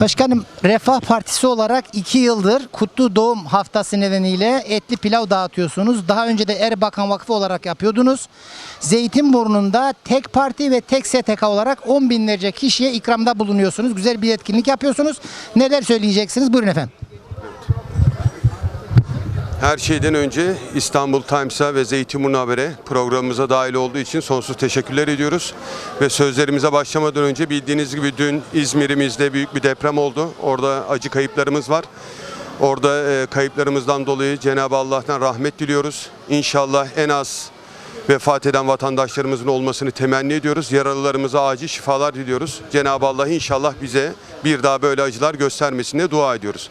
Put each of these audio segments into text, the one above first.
Başkanım Refah Partisi olarak 2 yıldır Kutlu Doğum Haftası nedeniyle etli pilav dağıtıyorsunuz. Daha önce de Erbakan Vakfı olarak yapıyordunuz. Zeytinburnu'nda tek parti ve tek STK olarak 10 binlerce kişiye ikramda bulunuyorsunuz. Güzel bir etkinlik yapıyorsunuz. Neler söyleyeceksiniz? Buyurun efendim. Her şeyden önce İstanbul Times'a ve Zeytinburnu Haber'e programımıza dahil olduğu için sonsuz teşekkürler ediyoruz. Ve sözlerimize başlamadan önce bildiğiniz gibi dün İzmir'imizde büyük bir deprem oldu. Orada acı kayıplarımız var. Orada e, kayıplarımızdan dolayı Cenab-ı Allah'tan rahmet diliyoruz. İnşallah en az vefat eden vatandaşlarımızın olmasını temenni ediyoruz. Yaralılarımıza acil şifalar diliyoruz. Cenab-ı Allah inşallah bize bir daha böyle acılar göstermesine dua ediyoruz.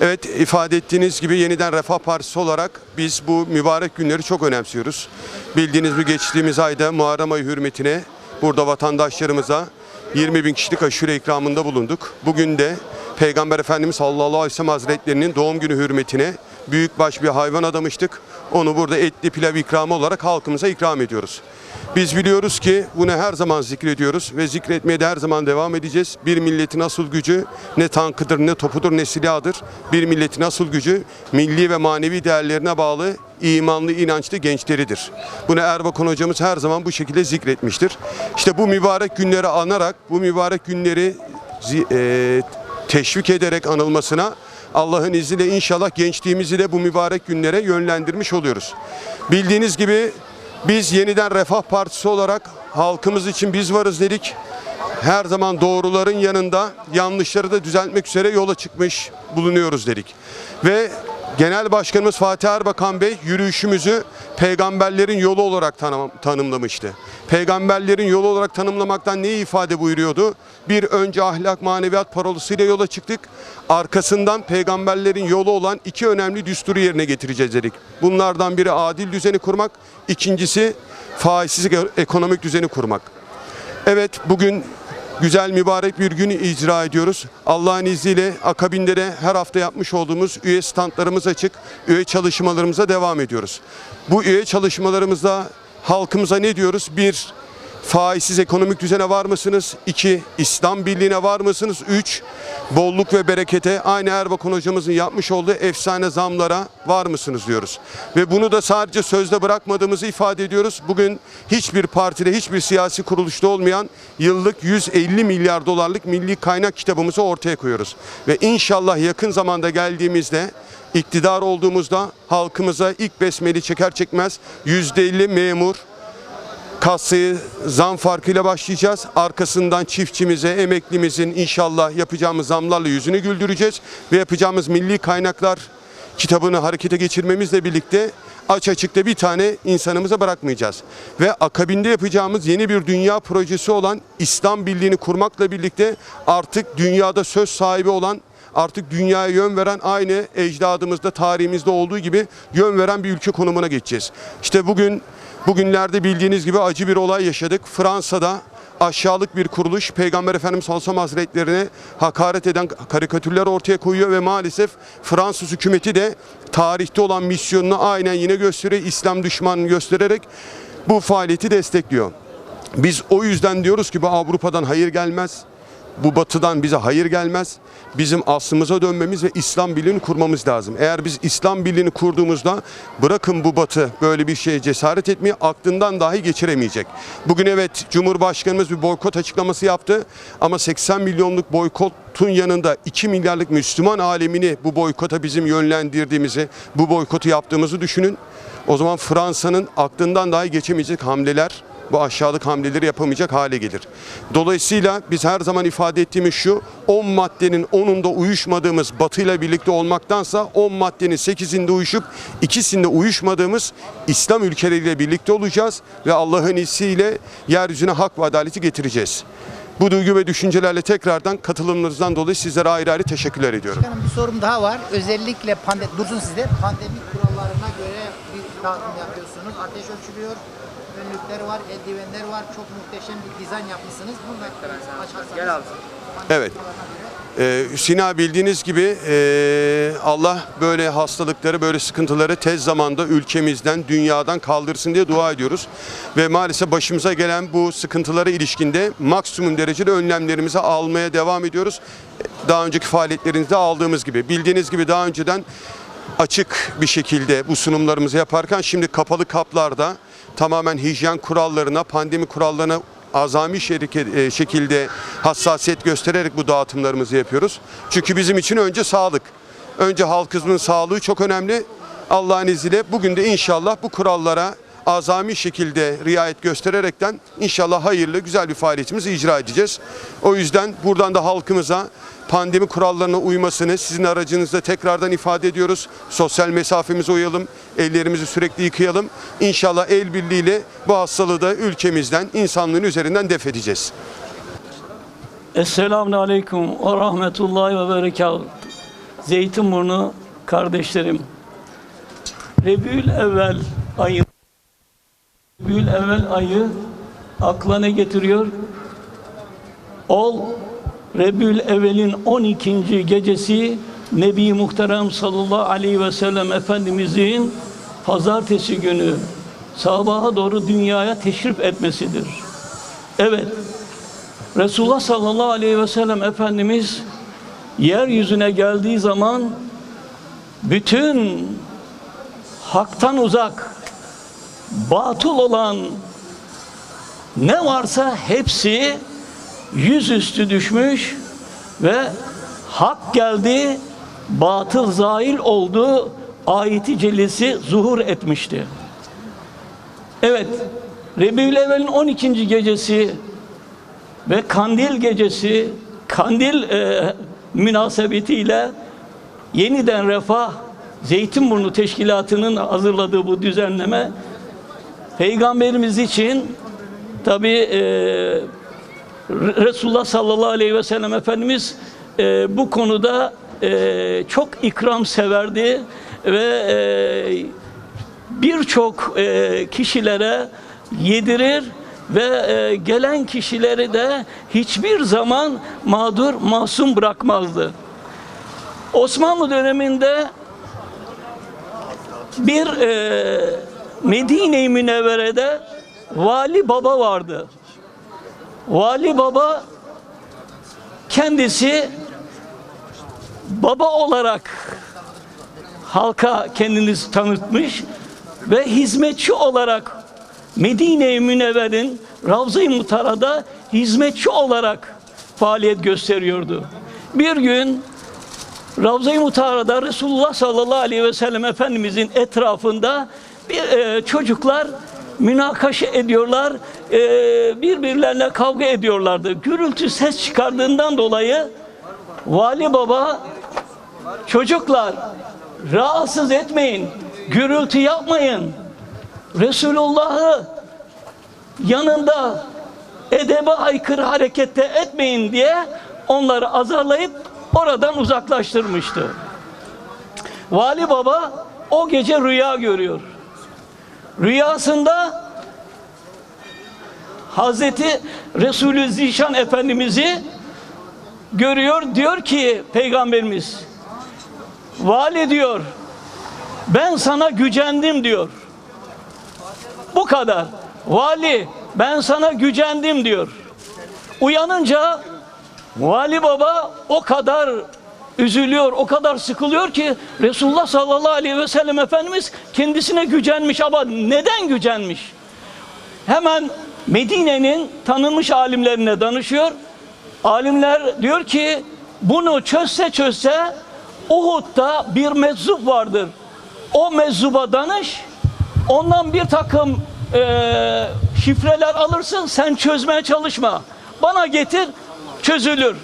Evet ifade ettiğiniz gibi yeniden Refah Partisi olarak biz bu mübarek günleri çok önemsiyoruz. Bildiğiniz gibi geçtiğimiz ayda Muharrem ayı hürmetine burada vatandaşlarımıza 20 bin kişilik aşure ikramında bulunduk. Bugün de Peygamber Efendimiz sallallahu aleyhi ve sellem hazretlerinin doğum günü hürmetine büyükbaş bir hayvan adamıştık. Onu burada etli pilav ikramı olarak halkımıza ikram ediyoruz. Biz biliyoruz ki bunu her zaman zikrediyoruz ve zikretmeye de her zaman devam edeceğiz. Bir milletin asıl gücü ne tankıdır, ne topudur, ne silahıdır. Bir milletin asıl gücü milli ve manevi değerlerine bağlı imanlı, inançlı gençleridir. Bunu Erbakan hocamız her zaman bu şekilde zikretmiştir. İşte bu mübarek günleri anarak, bu mübarek günleri e, teşvik ederek anılmasına Allah'ın izniyle inşallah gençliğimizi de bu mübarek günlere yönlendirmiş oluyoruz. Bildiğiniz gibi biz yeniden Refah Partisi olarak halkımız için biz varız dedik. Her zaman doğruların yanında yanlışları da düzeltmek üzere yola çıkmış bulunuyoruz dedik. Ve Genel Başkanımız Fatih Erbakan Bey yürüyüşümüzü peygamberlerin yolu olarak tanım- tanımlamıştı. Peygamberlerin yolu olarak tanımlamaktan neyi ifade buyuruyordu? Bir önce ahlak maneviyat parolasıyla yola çıktık. Arkasından peygamberlerin yolu olan iki önemli düsturu yerine getireceğiz dedik. Bunlardan biri adil düzeni kurmak, ikincisi faizsiz ekonomik düzeni kurmak. Evet bugün güzel mübarek bir gün icra ediyoruz. Allah'ın izniyle akabinde de her hafta yapmış olduğumuz üye standlarımız açık. Üye çalışmalarımıza devam ediyoruz. Bu üye çalışmalarımızda halkımıza ne diyoruz? Bir, faizsiz ekonomik düzene var mısınız? İki, İslam birliğine var mısınız? Üç, bolluk ve berekete aynı Erbakan hocamızın yapmış olduğu efsane zamlara var mısınız diyoruz. Ve bunu da sadece sözde bırakmadığımızı ifade ediyoruz. Bugün hiçbir partide, hiçbir siyasi kuruluşta olmayan yıllık 150 milyar dolarlık milli kaynak kitabımızı ortaya koyuyoruz. Ve inşallah yakın zamanda geldiğimizde iktidar olduğumuzda halkımıza ilk besmeli çeker çekmez %50 memur, kasayı zam farkıyla başlayacağız. Arkasından çiftçimize, emeklimizin inşallah yapacağımız zamlarla yüzünü güldüreceğiz. Ve yapacağımız milli kaynaklar kitabını harekete geçirmemizle birlikte aç açıkta bir tane insanımıza bırakmayacağız. Ve akabinde yapacağımız yeni bir dünya projesi olan İslam Birliği'ni kurmakla birlikte artık dünyada söz sahibi olan artık dünyaya yön veren aynı ecdadımızda tarihimizde olduğu gibi yön veren bir ülke konumuna geçeceğiz. İşte bugün bugünlerde bildiğiniz gibi acı bir olay yaşadık. Fransa'da aşağılık bir kuruluş Peygamber Efendimiz sallallahu aleyhi ve sellem hazretlerine hakaret eden karikatürler ortaya koyuyor ve maalesef Fransız hükümeti de tarihte olan misyonunu aynen yine gösteriyor. İslam düşmanını göstererek bu faaliyeti destekliyor. Biz o yüzden diyoruz ki bu Avrupa'dan hayır gelmez. Bu batıdan bize hayır gelmez. Bizim aslımıza dönmemiz ve İslam birliğini kurmamız lazım. Eğer biz İslam birliğini kurduğumuzda bırakın bu batı böyle bir şeye cesaret etmeyi aklından dahi geçiremeyecek. Bugün evet Cumhurbaşkanımız bir boykot açıklaması yaptı ama 80 milyonluk boykotun yanında 2 milyarlık Müslüman alemini bu boykota bizim yönlendirdiğimizi, bu boykotu yaptığımızı düşünün. O zaman Fransa'nın aklından dahi geçemeyecek hamleler bu aşağılık hamleleri yapamayacak hale gelir. Dolayısıyla biz her zaman ifade ettiğimiz şu 10 maddenin 10'unda uyuşmadığımız batıyla birlikte olmaktansa 10 maddenin 8'inde uyuşup ikisinde uyuşmadığımız İslam ülkeleriyle birlikte olacağız ve Allah'ın izniyle yeryüzüne hak ve adaleti getireceğiz. Bu duygu ve düşüncelerle tekrardan katılımınızdan dolayı sizlere ayrı ayrı teşekkürler ediyorum. Başkanım bir sorum daha var. Özellikle pandemi, dursun sizde pandemi kurallarına göre bir dağıtım yapıyorsunuz. Ateş ölçülüyor. Önlükler var, eldivenler var. Çok muhteşem bir dizayn yapmışsınız. Bunu da açarsanız. Gel abi. Evet. Ee, Hüseyin abi bildiğiniz gibi ee, Allah böyle hastalıkları, böyle sıkıntıları tez zamanda ülkemizden, dünyadan kaldırsın diye dua ediyoruz. Ve maalesef başımıza gelen bu sıkıntılara ilişkinde maksimum derecede önlemlerimizi almaya devam ediyoruz. Daha önceki faaliyetlerinizde aldığımız gibi. Bildiğiniz gibi daha önceden açık bir şekilde bu sunumlarımızı yaparken şimdi kapalı kaplarda tamamen hijyen kurallarına, pandemi kurallarına azami e, şekilde hassasiyet göstererek bu dağıtımlarımızı yapıyoruz. Çünkü bizim için önce sağlık. Önce halkımızın sağlığı çok önemli. Allah'ın izniyle bugün de inşallah bu kurallara azami şekilde riayet göstererekten inşallah hayırlı güzel bir faaliyetimizi icra edeceğiz. O yüzden buradan da halkımıza pandemi kurallarına uymasını sizin aracınızda tekrardan ifade ediyoruz. Sosyal mesafemizi uyalım, ellerimizi sürekli yıkayalım. İnşallah el birliğiyle bu hastalığı da ülkemizden, insanlığın üzerinden def edeceğiz. Esselamun Aleyküm ve Rahmetullahi ve Berekatuhu. Zeytinburnu kardeşlerim. Rebül Evvel ayı Rebül Evvel ayı akla ne getiriyor? Ol Rebül Evvel'in 12. gecesi Nebi Muhterem sallallahu aleyhi ve sellem Efendimizin pazartesi günü sabaha doğru dünyaya teşrif etmesidir. Evet, Resulullah sallallahu aleyhi ve sellem Efendimiz yeryüzüne geldiği zaman bütün haktan uzak, batıl olan ne varsa hepsi yüzüstü düşmüş ve hak geldi, batıl zail oldu, ayeti cellesi zuhur etmişti. Evet, Rebiyül Evvel'in 12. gecesi ve kandil gecesi, kandil e, münasebetiyle yeniden refah Zeytinburnu Teşkilatı'nın hazırladığı bu düzenleme Peygamberimiz için tabi Resulullah sallallahu aleyhi ve sellem Efendimiz e, bu konuda e, çok ikram severdi ve e, birçok e, kişilere yedirir ve e, gelen kişileri de hiçbir zaman mağdur, masum bırakmazdı. Osmanlı döneminde bir e, Medine-i Münevvere'de vali baba vardı. Vali baba kendisi baba olarak halka kendini tanıtmış ve hizmetçi olarak Medine-i Münevver'in Ravza-i Mutara'da hizmetçi olarak faaliyet gösteriyordu. Bir gün Ravza-i Mutara'da Resulullah sallallahu aleyhi ve sellem Efendimizin etrafında bir, e, çocuklar münakaşa ediyorlar, e, birbirlerine kavga ediyorlardı. Gürültü ses çıkardığından dolayı Vali Baba çocuklar rahatsız etmeyin, gürültü yapmayın. Resulullah'ı yanında edebe aykırı harekette etmeyin diye onları azarlayıp oradan uzaklaştırmıştı. Vali Baba o gece rüya görüyor. Rüyasında Hazreti Resulü Zişan Efendimiz'i görüyor. Diyor ki Peygamberimiz Vali diyor ben sana gücendim diyor. Bu kadar. Vali ben sana gücendim diyor. Uyanınca Vali Baba o kadar üzülüyor, o kadar sıkılıyor ki Resulullah sallallahu aleyhi ve sellem Efendimiz kendisine gücenmiş ama neden gücenmiş? Hemen Medine'nin tanınmış alimlerine danışıyor. Alimler diyor ki bunu çözse çözse Uhud'da bir meczup vardır. O meczuba danış. Ondan bir takım eee, şifreler alırsın. Sen çözmeye çalışma. Bana getir çözülür.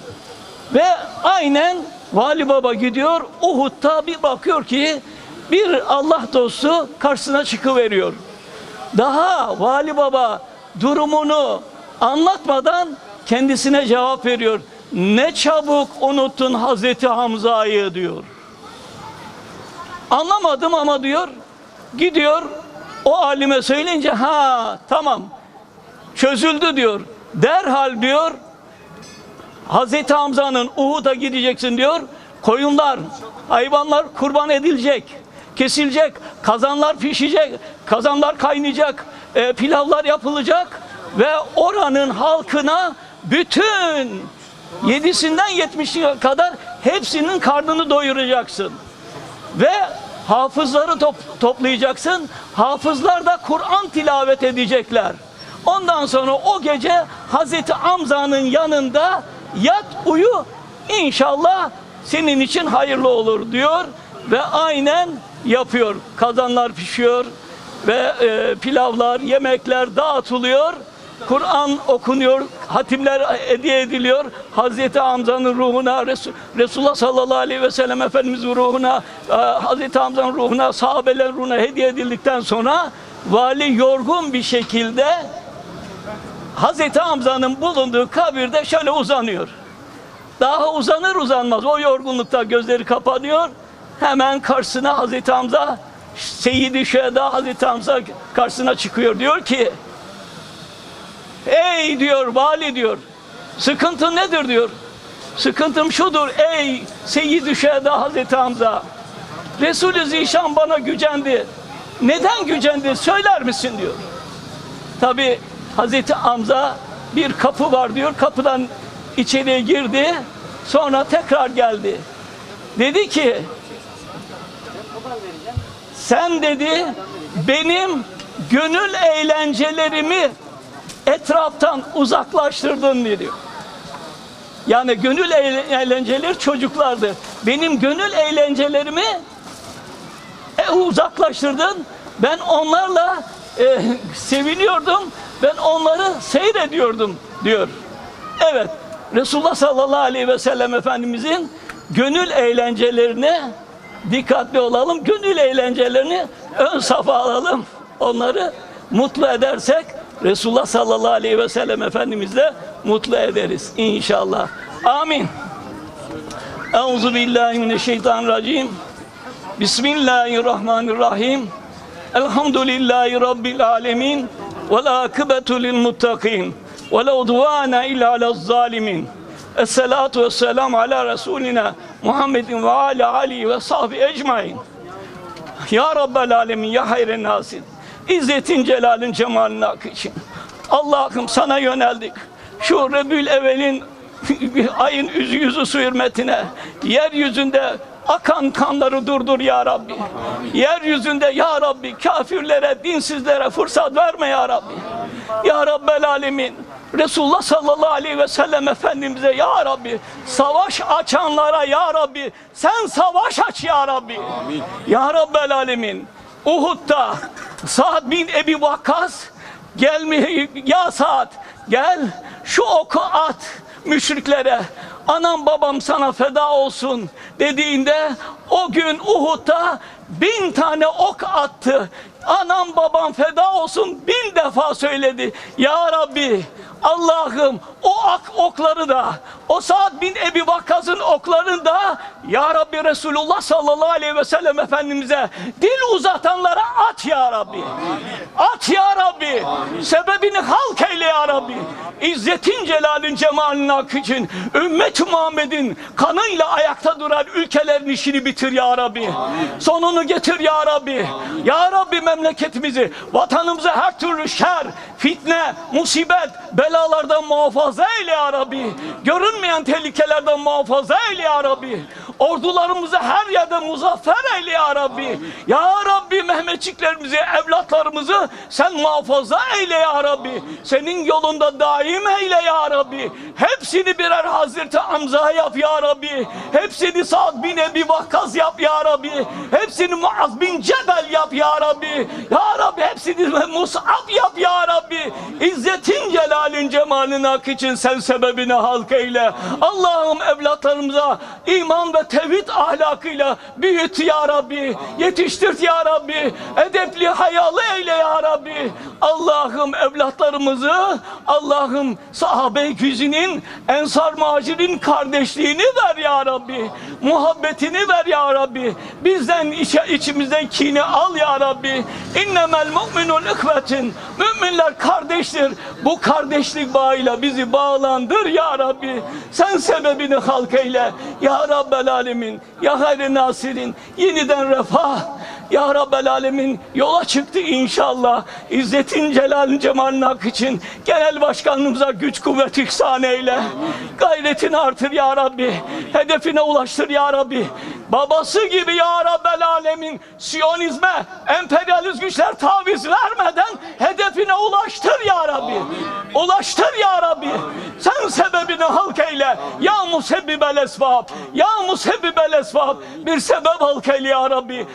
Ve aynen Vali Baba gidiyor Uhud'da bir bakıyor ki bir Allah dostu karşısına çıkıveriyor. Daha Vali Baba durumunu anlatmadan kendisine cevap veriyor. Ne çabuk unuttun Hazreti Hamza'yı diyor. Anlamadım ama diyor gidiyor O alime söyleyince ha tamam çözüldü diyor. Derhal diyor Hazreti Hamza'nın Uhud'a gideceksin diyor. Koyunlar, hayvanlar kurban edilecek, kesilecek, kazanlar pişecek, kazanlar kaynayacak, e, pilavlar yapılacak ve oranın halkına bütün yedisinden yetmişine kadar hepsinin karnını doyuracaksın. Ve hafızları top- toplayacaksın. Hafızlar da Kur'an tilavet edecekler. Ondan sonra o gece Hazreti Hamza'nın yanında yat uyu inşallah senin için hayırlı olur diyor ve aynen yapıyor. Kazanlar pişiyor ve e, pilavlar, yemekler dağıtılıyor. Kur'an okunuyor, hatimler hediye ediliyor. Hazreti Hamza'nın ruhuna, Resul, Resulullah sallallahu aleyhi ve sellem Efendimiz'in ruhuna, e, Hazreti Hamza'nın ruhuna, sahabelerin ruhuna hediye edildikten sonra vali yorgun bir şekilde Hazreti Hamza'nın bulunduğu kabirde şöyle uzanıyor. Daha uzanır uzanmaz o yorgunlukta gözleri kapanıyor. Hemen karşısına Hazreti Hamza Seyyid-i Şüheda Hazreti Hamza karşısına çıkıyor. Diyor ki Ey diyor vali diyor. Sıkıntı nedir diyor. Sıkıntım şudur ey Seyyid-i Şüheda Hazreti Hamza. Resulü Zişan bana gücendi. Neden gücendi söyler misin diyor. Tabi Hazreti Hamza bir kapı var diyor. Kapıdan içeriye girdi. Sonra tekrar geldi. Dedi ki sen dedi benim gönül eğlencelerimi etraftan uzaklaştırdın diyor. Yani gönül eğle- eğlenceleri çocuklardı. Benim gönül eğlencelerimi e, uzaklaştırdın. Ben onlarla e, seviniyordum. Ben onları seyrediyordum diyor. Evet. Resulullah sallallahu aleyhi ve sellem Efendimizin gönül eğlencelerine dikkatli olalım. Gönül eğlencelerini ön safa alalım. Onları mutlu edersek Resulullah sallallahu aleyhi ve sellem Efendimizle mutlu ederiz inşallah. Amin. Euzu billahi mineşşeytanirracim. Bismillahirrahmanirrahim. Elhamdülillahi Rabbil alemin. La udvana illa alel zalimin. Esselatu vesselam ala Resulina Muhammedin ve ala alihi ve sahbi ecmain. Ya Rabbel Alemin, Ya Hayren Nasin. İzzetin, celalin, cemalin hakkı için. Allah'ım sana yöneldik. Şu Rebül Evvel'in ayın yüzü, yüzü su hürmetine, yeryüzünde akan kanları durdur ya Rabbi. Yeryüzünde ya Rabbi kafirlere, dinsizlere fırsat verme ya Rabbi. Ya Rabbel Alemin. Resulullah sallallahu aleyhi ve sellem Efendimiz'e ya Rabbi savaş açanlara ya Rabbi sen savaş aç ya Rabbi. Ya Rabbel Alemin. Uhud'da Sa'd bin Ebi Vakkas gelme ya Sa'd gel şu oku at müşriklere anam babam sana feda olsun dediğinde o gün Uhud'da bin tane ok attı. Anam babam feda olsun bin defa söyledi. Ya Rabbi Allah'ım o ak okları da o Sa'd bin Ebi Vakkas'ın oklarını da Ya Rabbi Resulullah sallallahu aleyhi ve sellem Efendimiz'e dil uzatanlara at Ya Rabbi. At Ya Rabbi. Sebebini halk eyle Ya Rabbi. İzzetin celalin cemalin hakkı için ümmet Muhammed'in kanıyla ayakta duran ülkelerin işini bitir Ya Rabbi. Sonunu getir Ya Rabbi. Ya Rabbi memleketimizi, vatanımızı her türlü şer, fitne, musibet, belalardan muhafaza eyle Ya Rabbi. Görünmeyen tehlikelerden muhafaza eyle Ya Rabbi. Ordularımızı her yerde muzaffer eyle Ya Rabbi. Ya Rabbi Mehmetçiklerimizi, evlatlarımızı sen muhafaza eyle Ya Rabbi. Senin yolunda daim eyle Ya Rabbi. Hepsini birer Hazreti Hamza yap Ya Rabbi. Hepsini Sa'd bin Ebi Vakkas yap Ya Rabbi. Hepsini Muaz bin Cebel yap Ya Rabbi. Ya Rabbi hepsini Mus'ab yap Ya Rabbi. İzzetin celalin cemalin hak için sen sebebini halk eyle. Allah'ım evlatlarımıza iman ve tevhid ahlakıyla büyüt Ya Rabbi. Yetiştir Ya Rabbi. Edepli hayalı eyle ya Rabbi. Allah'ım evlatlarımızı Allah'ım sahabe-i güzinin ensar muhacirin kardeşliğini ver ya Rabbi. Muhabbetini ver ya Rabbi. Bizden içe, içimizden kini al ya Rabbi. İnnemel mu'minun ikvetin. Müminler kardeştir. Bu kardeşlik bağıyla bizi bağlandır ya Rabbi. Sen sebebini halk eyle. Ya Rabbel Alemin. Ya Hayri Nasirin. Yeniden refah. Ya Rabbel Alemin yola çıktı inşallah. İzzetin celalin cemalin hak için genel başkanımıza güç kuvvet ihsan eyle. Gayretini artır ya Rabbi. Hedefine ulaştır ya Rabbi. Babası gibi ya Rabbel Alemin Siyonizme, emperyalist güçler taviz vermeden hedefine ulaştır ya Rabbi. Ulaştır ya Rabbi. Sen sebebini halk eyle. Ya musebbibel esbab. Ya musebbibel esbab. Bir sebep halk eyle ya Rabbi.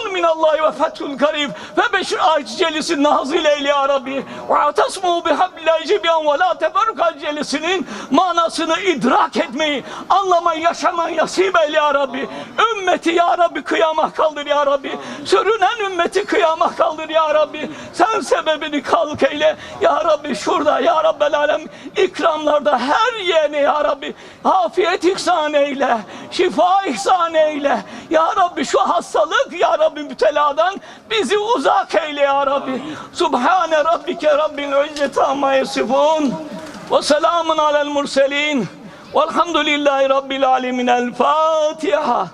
Nasrun minallahi ve fethul karib. Ve beşir ayet celisi nazil eyle ya Rabbi. Ve atasmu bihablillahi cebiyan ve la teferruka celisinin manasını idrak etmeyi, anlamayı, yaşamayı nasip eyle ya Rabbi. Ümmeti ya Rabbi kıyama kaldır ya Rabbi. Sürünen ümmeti kıyama kaldır ya Rabbi. Sen sebebini kalk eyle. Ya Rabbi şurada ya Rabbel Alem ikramlarda her yerine ya Rabbi afiyet ihsan eyle. Şifa ihsan eyle. Ya Rabbi şu hastalık ya Rabbi müteladan bizi uzak eyle ya Rabbi. Subhane Rabbike Rabbil İzzeti amma yasifun. Ve selamun alel murselin. Velhamdülillahi Rabbil alemin. El Fatiha.